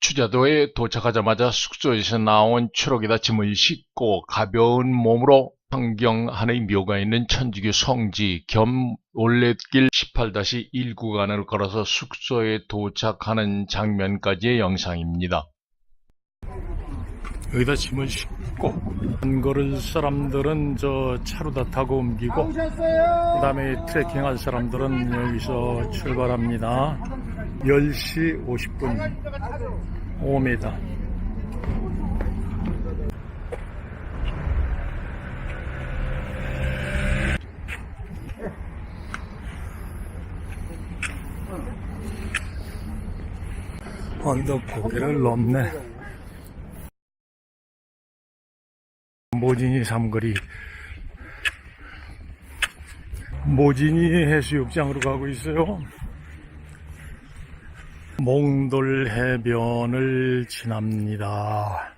추자도에 도착하자마자 숙소에서 나온 추록에다 짐을 싣고 가벼운 몸으로 환경하의 묘가 있는 천주교 성지 겸 올레길 18-1 구간을 걸어서 숙소에 도착하는 장면까지의 영상입니다. 여기다 짐을 싣고 안 걸을 사람들은 저 차로다 타고 옮기고 그 다음에 트레킹할 사람들은 여기서 출발합니다. 10시 50분. 5m 언덕 고개를 넘네. 모진이 삼거리. 모진이 해수욕장으로 가고 있어요 몽돌 해변을 지납니다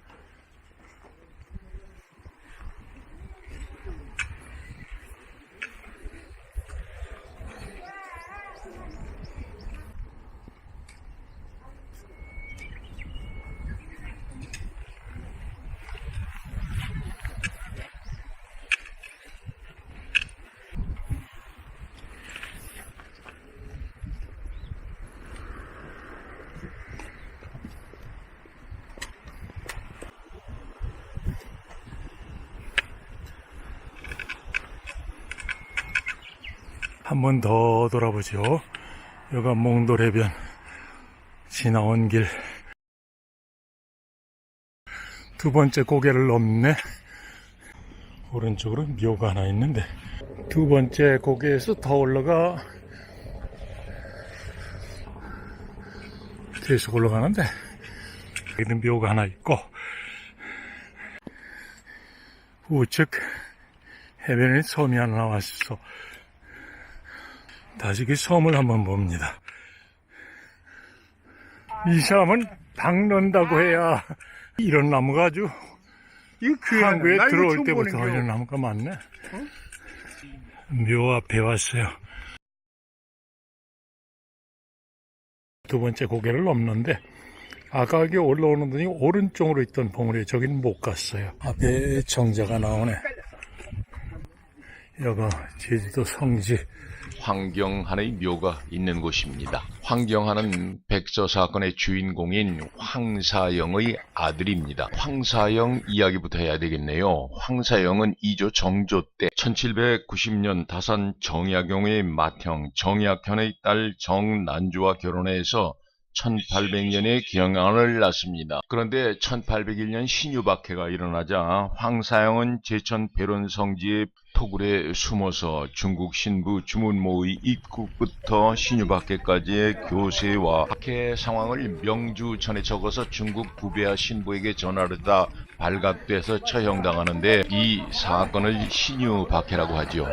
한 번 더 돌아보죠 여기가 몽돌 해변 지나온 길. 두 번째 고개를 넘네. 오른쪽으로 묘가 하나 있는데. 두 번째 고개에서 더 올라가. 계속 올라가는데. 여기는 묘가 하나 있고. 우측 해변에 섬이 하나 나왔어 다시 그 섬을 한번 봅니다 이 섬은 박는다고 해야 이런 나무가 아주 한국에 나 이거 들어올 때부터 이런 거. 나무가 많네. 묘 앞에 왔어요. 두 번째 고개를 넘는데 아까 여기 올라오는 분이 오른쪽으로 있던 봉우리 저긴 못 갔어요. 앞에 정자가 나오네. 여가 제주도 성지 황경한의 묘가 있는 곳입니다. 황경한은 백서 사건의 주인공인 황사영의 아들입니다. 황사영 이야기부터 해야 되겠네요. 황사영은 2조 정조 때 1790년 다산 정약용의 맏형 정약현의 딸 정난주와 결혼해서 1800년에 경안을 낳습니다. 그런데 1801년 신유박해가 일어나자 황사영은 제천 배론 성지의 토굴에 숨어서 중국 신부 주문모의 입국부터 신유박해까지의 교세와 박해 상황을 명주천에 적어서 중국 구배아 신부에게 전하려다 발각돼서 처형당하는데 이 사건을 신유 박해라고 하죠.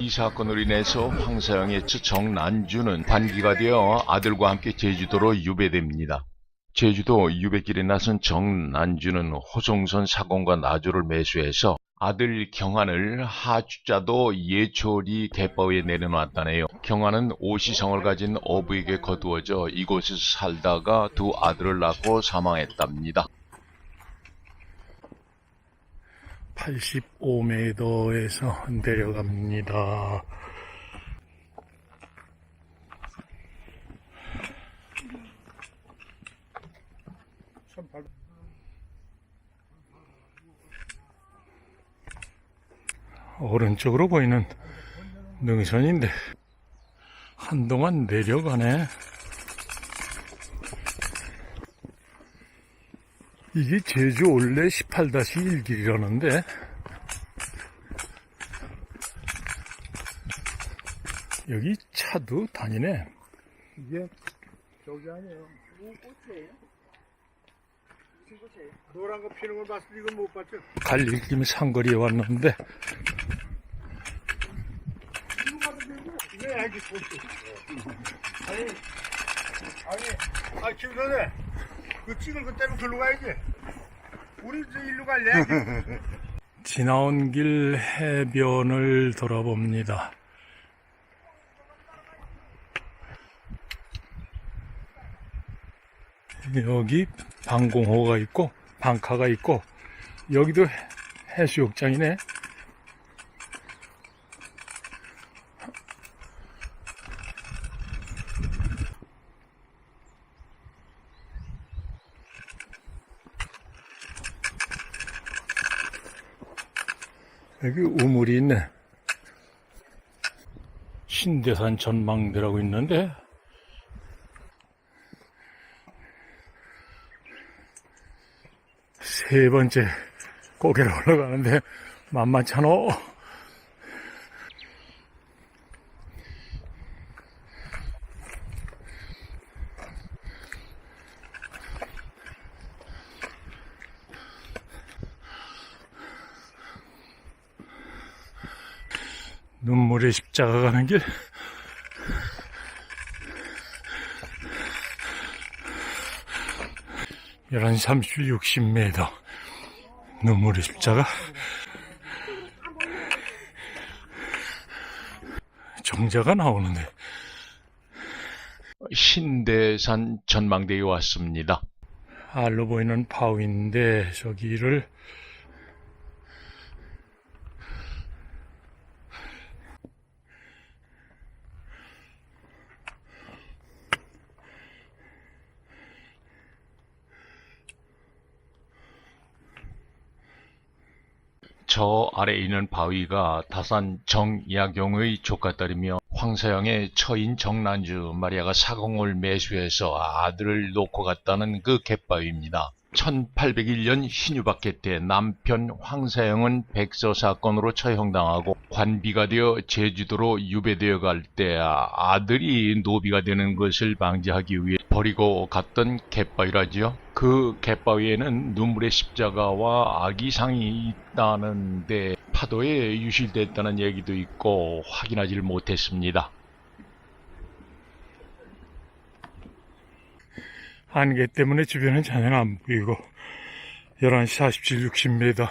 이 사건으로 인해서 황사영의 처 정난주는 반기가 되어 아들과 함께 제주도로 유배됩니다. 제주도 유배길에 나선 정난주는 호송선 사공과 나주를 매수해서 아들 경환을 하주자도 예초리 대법에 내려놨다네요. 경환은 오시성을 가진 어부에게 거두어져 이곳에서 살다가 두 아들을 낳고 사망했답니다. 85m에서 내려갑니다. 오른쪽으로 보이는 능선인데 한동안 내려가네. 이게 제주 올레 18-1길이라는데 여기 차도 다니네. 이게 저기 아니에요. 노란 거 피는 걸 봤을 때 이건 못 봤죠? 갈릴김 상거리에 왔는데 이게 애기 소스. 아니, 아니, 아, 김 선생, 그 찍을 그 때문에 글로 가야지. 우리 저 일로 갈래? 지나온 길 해변을 돌아봅니다. 여기 방공호가 있고 방카가 있고 여기도 해- 해수욕장이네. 여기 우물이 있네. 신대산 전망대라고 있는데 세 번째 고개를 올라가는데 만만찮어. 눈물의 십자가 가는 길. 열한 30, 60m. 눈물의 십자가. 정자가 나오는데. 신대산 전망대에 왔습니다. 알로 보이는 바위인데, 저기를 저 아래에 있는 바위가 다산 정약용의 조카딸이며 황서영의 처인 정난주 마리아가 사공을 매수해서 아들을 놓고 갔다는 그 갯바위입니다. 1801년 신유박해 때 남편 황서영은 백서 사건으로 처형당하고 관비가 되어 제주도로 유배되어 갈 때 아들이 노비가 되는 것을 방지하기 위해 버리고 갔던 갯바위라지요. 그 갯바위에는 눈물의 십자가와 아기상이 있다는데 파도에 유실됐다는 얘기도 있고 확인하지를 못했습니다. 안개 때문에 주변은 전혀 안 보이고 11시 47, 60m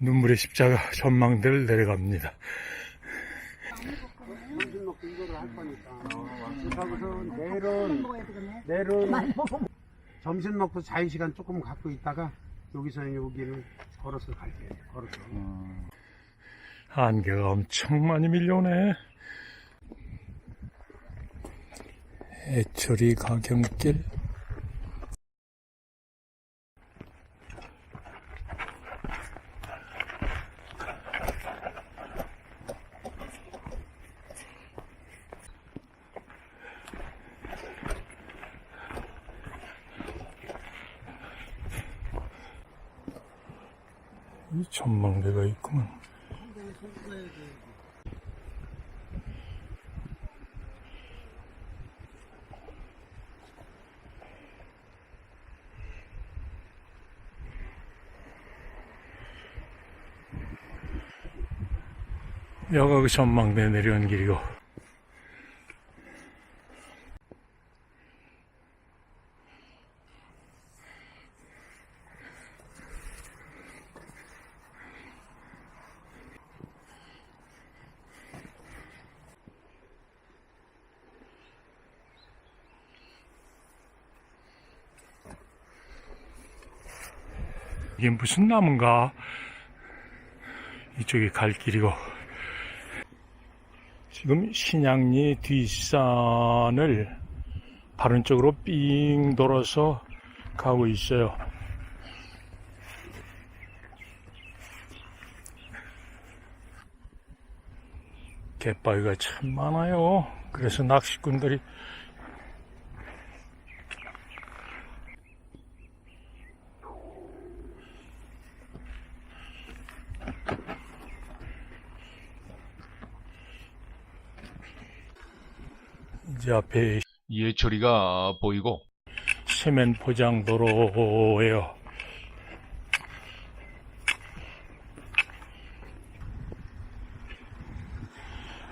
눈물의 십자가 전망대를 내려갑니다. 내일은 내일은 점심 먹고 자유 시간 조금 갖고 있다가 여기서 여기는 걸어서 갈게요. 걸어서. 안개가 엄청 많이 밀려오네. 해철이 가경길. 이 전망대가 있구만. 여가 그 전망대 내려온 길이고. 이게 무슨 나무인가? 이쪽이 갈 길이고 지금 신양리 뒷산을 바른 쪽으로 삥 돌아서 가고 있어요. 갯바위가 참 많아요. 그래서 낚시꾼들이 이제 앞에 예철이가 보이고 세면 포장 도로예요.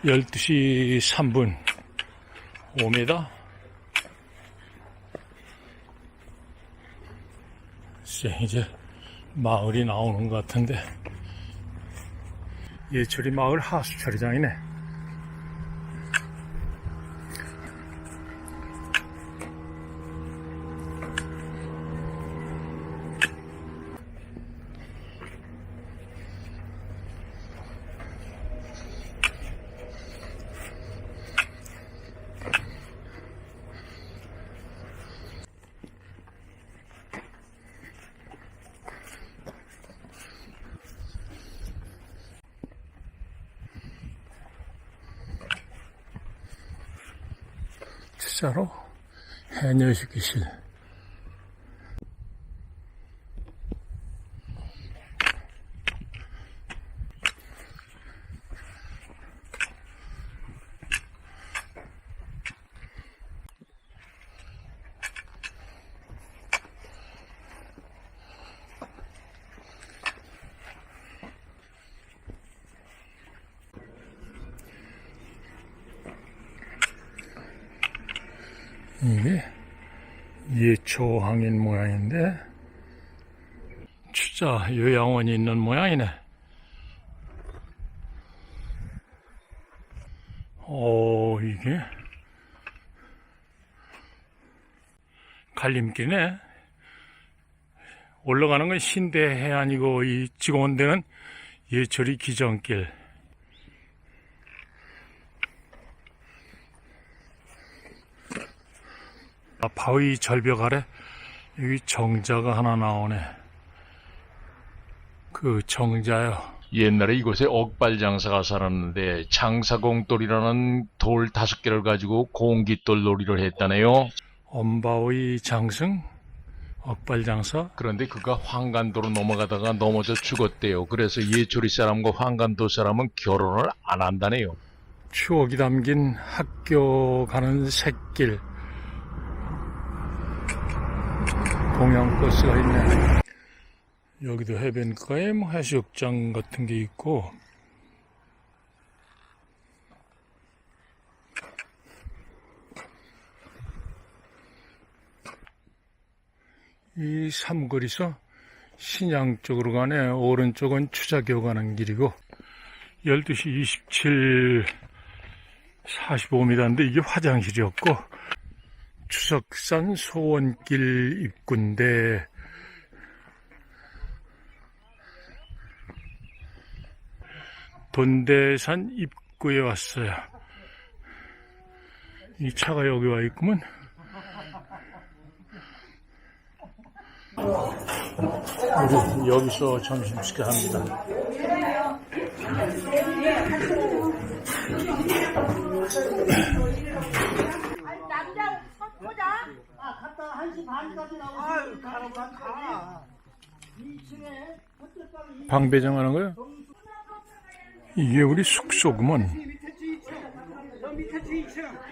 열두 시 3분. 5m 글쎄, 이제 마을이 나오는 것 같은데. 예철이 마을 하수처리장이네 진짜로 해녀식이실. 이게 예초항인 모양인데 추자 요양원이 있는 모양이네. 오 이게 갈림길네. 올라가는 건 신대해안이고 이 데는 예철이 기정길. 바위 절벽 아래 여기 정자가 하나 나오네. 그 정자요. 옛날에 이곳에 억발 장사가 살았는데 장사공돌이라는 돌 다섯 개를 가지고 공깃돌 놀이를 했다네요. 엄바위 장승, 억발장사. 그런데 그가 황간도로 넘어가다가 넘어져 죽었대요. 그래서 예초리 사람과 황간도 사람은 결혼을 안 한다네요. 추억이 담긴 학교 가는 샛길. 동양버스가 있네. 여기도 해변가에 뭐 해수욕장 같은 게 있고. 이 삼거리서 신양 쪽으로 가네. 오른쪽은 추자교 가는 길이고. 12시 27, 45m인데 이게 화장실이었고 추석산 소원길 입구인데 돈대산 입구에 왔어요. 이 차가 여기 와 있구먼. 여기, 여기서 점심시켜 합니다. 남자 보자. 갔다 1시 반까지 나오고 아유 가라고 가 2층에 호텔방 방배정 하는 거야? 이게 우리 숙소구먼. 밑에 2층 저 밑에 2층